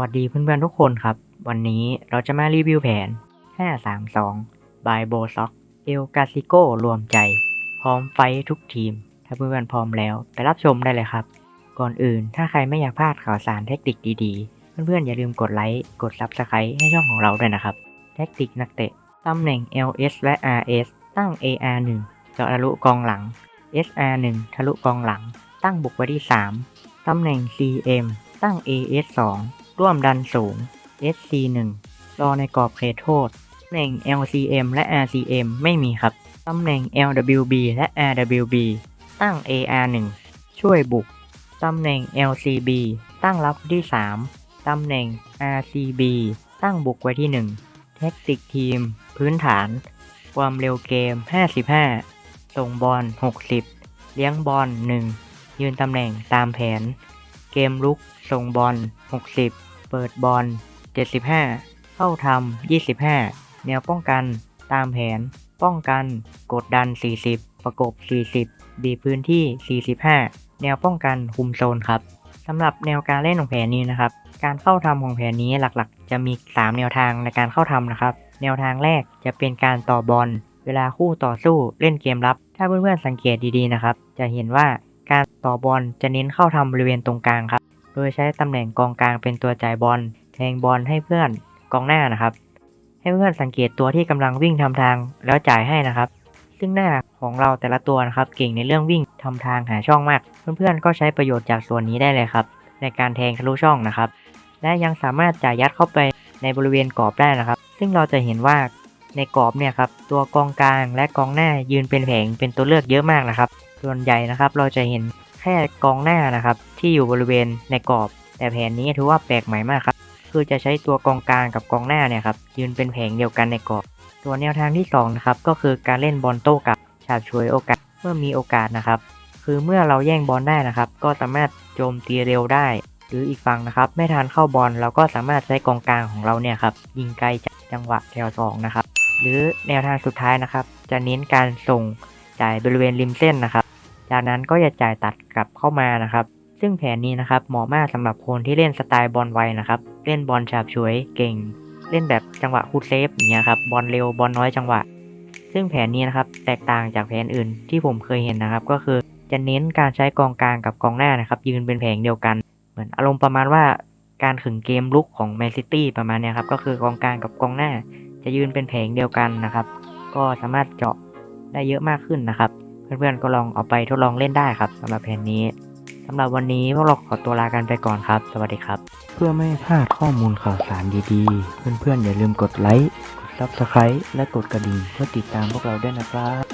วัสดีเพื่อนๆทุกคนครับ วันนี้เราจะมารีวิวแผน 532 by b o s o c เอลกาซิโกรวมใจ พร้อมไฟทุกทีม ถ้าเพื่อนๆพร้อมแล้วไปรับชมได้เลยครับ ก่อนอื่นถ้าใครไม่อยากพลาดข่าวสารเทคนิคดีๆ เพื่อนๆอย่าลืมกดไลค์ กด Subscribe ให้ช่องของเราด้วยนะครับแทคติกนักเตะ ตำแหน่ง LS และ RS ตั้ง AR1 เจาะทะลุกองหลัง SR1 ทะลุกองหลัง ตั้งบุกไว้ที่ 3 ตำแหน่ง CM ตั้ง AS2 ร่วมดันสูง SC1 รอในกรอบเขตโทษ ตำแหน่ง LCM และ RCM ไม่มีครับ ตำแหน่ง LWB และ RWB ตั้ง AR1 ช่วยบุก ตำแหน่ง LCB ตั้งรับที่ 3 ตำแหน่ง RCB ตั้งบุกไว้ที่1แท็กติกทีม พื้นฐาน ความเร็วเกม 55 ส่งบอล 60 เลี้ยงบอล 1 ยืนตำแหน่งตามแผน เกมลุก ส่งบอล 60 เปิดบอล 75 เข้าทำ 25 แนวป้องกัน ตามแผน ป้องกัน กดดัน 40 ประกบ 40 บีพื้นที่ 45 แนวป้องกัน คุมโซนครับสำหรับแนวการเล่นของแผนนี้นะครับ การเข้าทำของแผนนี้หลักๆ จะมี 3 แนวทางในการเข้าทำนะครับ แนวทางแรกจะเป็นการต่อบอล เวลาคู่ต่อสู้เล่นเกมรับ ถ้าเพื่อนๆสังเกตดีๆนะครับ จะเห็นว่าการต่อบอลจะเน้นเข้าทำบริเวณตรงกลางครับ โดยใช้ตำแหน่งกองกลางเป็นตัวจ่ายบอลแทงบอลให้เพื่อนกองหน้านะครับ ให้เพื่อนสังเกตตัวที่กำลังวิ่งทำทางแล้วจ่ายให้นะครับ ซึ่งหน้าของเราแต่ละตัวนะครับเก่งในเรื่องวิ่งทำทางหาช่องมาก เพื่อนๆก็ใช้ประโยชน์จากส่วนนี้ได้เลยครับ ในการแทงทะลุช่องนะครับ และยังสามารถจ่ายยัดเข้าไปในบริเวณกรอบได้นะครับ ซึ่งเราจะเห็นว่าในกรอบเนี่ยครับตัวกองกลางและกองหน้ายืนเป็นแผงเป็นตัวเลือกเยอะมากนะครับ ส่วนใหญ่นะครับเราจะเห็น แค่กองหน้านะครับ ที่อยู่บริเวณในกรอบ แต่แผนนี้ถือว่าแปลกใหม่มากครับ คือจะใช้ตัวกองกลางกับกองหน้าเนี่ยครับยืนเป็นแผงเดียวกันในกรอบ ตัวแนวทางที่2นะครับก็คือการเล่นบอลโต้กับฉาบฉวยโอกาสเมื่อมีโอกาสนะครับ คือเมื่อเราแย่งบอลได้นะครับ ก็สามารถโจมตีเร็วได้ หรืออีกฝั่งนะครับ ไม่ทันเข้าบอลเราก็สามารถใช้กองกลางของเราเนี่ยครับยิงไกลจากจังหวะแถวสองนะครับหรือแนวทางสุดท้ายนะครับ จะเน้นการส่งจ่ายบริเวณริมเส้นนะครับ จากนั้นก็จะจ่ายตัดกลับเข้ามานะครับ ซึ่งแผนนี้นะครับเหมาะมากสำหรับคนที่เล่นสไตล์บอลไวนะครับ เล่นบอลฉาบฉวยเก่ง เล่นแบบจังหวะคูดเซฟอย่างเงี้ยครับบอลเร็วบอลน้อยจังหวะ ซึ่งแผนนี้นะครับแตกต่างจากแผนอื่นที่ผมเคยเห็นนะครับ ก็คือจะเน้นการใช้กองกลางกับกองหน้านะครับ ยืนเป็นแผงเดียวกัน เหมือนอารมณ์ประมาณว่าการขึงเกมลุกของแมนซิตี้ประมาณเนี้ยครับก็คือกองกลางกับกองหน้า จะยืนเป็นแผงเดียวกันนะครับ ก็สามารถเจาะได้เยอะมากขึ้นนะครับ เพื่อนๆก็ลองเอาไปทดลองเล่นได้ครับสำหรับแผนนี้สำหรับวันนี้พวกเราขอตัวลากันไปก่อนครับ สวัสดีครับ เพื่อไม่ให้พลาดข้อมูลข่าวสารดีๆ เพื่อนๆอย่าลืมกดไลค์กด Subscribe และกดกระดิ่งเพื่อติดตามพวกเราด้วยนะครับ